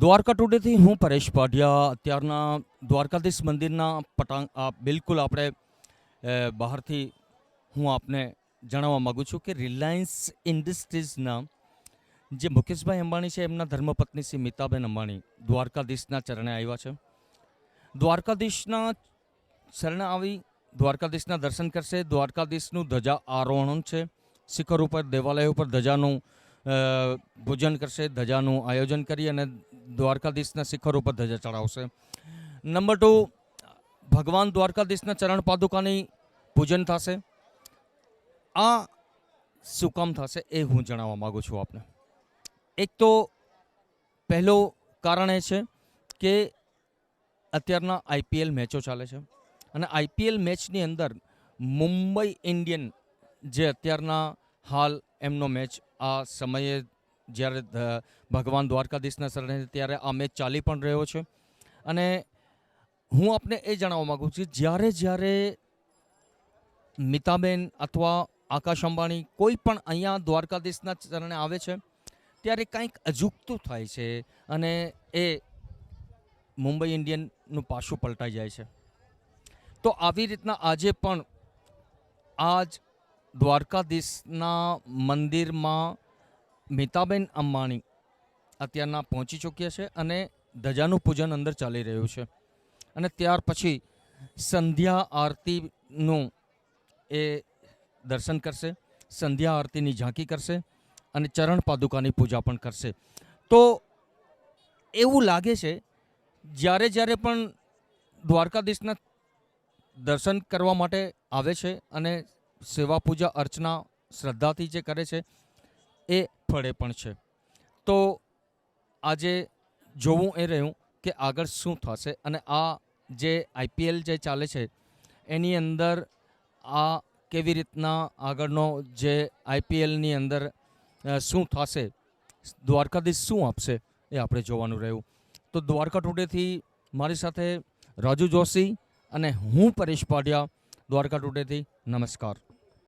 દ્વારકા ટુડેથી હું પરેશ પાઢિયા અત્યારના દ્વારકાધીશ મંદિરના પટાંગ બિલકુલ આપણે બહારથી હું આપને જણાવવા માગું છું કે રિલાયન્સ ઇન્ડસ્ટ્રીઝના જે મુકેશભાઈ અંબાણી છે એમના ધર્મપત્ની શ્રી મિતાબેન અંબાણી દ્વારકાધીશના ચરણે આવ્યા છે. દ્વારકાધીશના શરણે આવી દ્વારકાધીશના દર્શન કરશે. દ્વારકાધીશનું ધજા આરોહણ છે. શિખર ઉપર દેવાલય ઉપર ધજાનું અ, પૂજન કરશે. ધજાનું આયોજન કરી અને દ્વારકાધીશના શિખર ઉપર ધજા ચડાવશે. નંબર ટુ ભગવાન દ્વારકાધીશના ચરણ પાદુકાની પૂજન થશે. આ શું કામ થશે એ હું જણાવવા માગું છું આપને. એક તો પહેલું કારણ એ છે કે અત્યારના આઈપીએલ મેચો ચાલે છે. અને આઈપીએલ મેચની અંદર મુંબઈ ઇન્ડિયન જે અત્યારના હાલ એમનો મેચ આ સમયે જ્યારે ભગવાન દ્વારકાધીશના શરણે ત્યારે મેચ ચાલી પણ રહ્યો છે. અને હું આપને એ જણાવવા માગું છું, જ્યારે જ્યારે મિતાબેન અથવા આકાશ અંબાણી કોઈ પણ અહીંયા દ્વારકાધીશના ચરણે આવે છે, ત્યારે કંઈક અજુકતું થાય છે અને એ મુંબઈ ઇન્ડિયનનું પાછું પલટાઈ જાય છે. તો આવી રીતના આજે પણ આજ દ્વારકાધીશના મંદિરમાં મિતાબેન અંબાણી અત્યારના પહોંચી ચૂક્યા છે અને ધજાનું પૂજન અંદર ચાલી રહ્યું છે. અને ત્યાર પછી સંધ્યા આરતીનું એ દર્શન કરશે, સંધ્યા આરતીની ઝાંકી કરશે અને ચરણ પાદુકાની પૂજા પણ કરશે. તો એવું લાગે છે, જ્યારે જ્યારે પણ દ્વારકાધીશના દર્શન કરવા માટે આવે છે અને સેવા પૂજા અર્ચના શ્રદ્ધાથી જે કરે છે, એ ફળે પણ છે. તો આજે જોવું એ રહ્યું કે આગળ શું થશે અને આ જે આઈપીએલ જે ચાલે છે, એની અંદર આ કેવી રીતના આગળનો જે આઈપીએલની અંદર શું થશે, દ્વારકાધીશ શું આપશે એ આપણે જોવાનું રહ્યું. તો દ્વારકા ટુડેથી મારી સાથે રાજુ જોશી અને હું પરેશ પાડિયા દ્વારકા ટુડેથી, નમસ્કાર.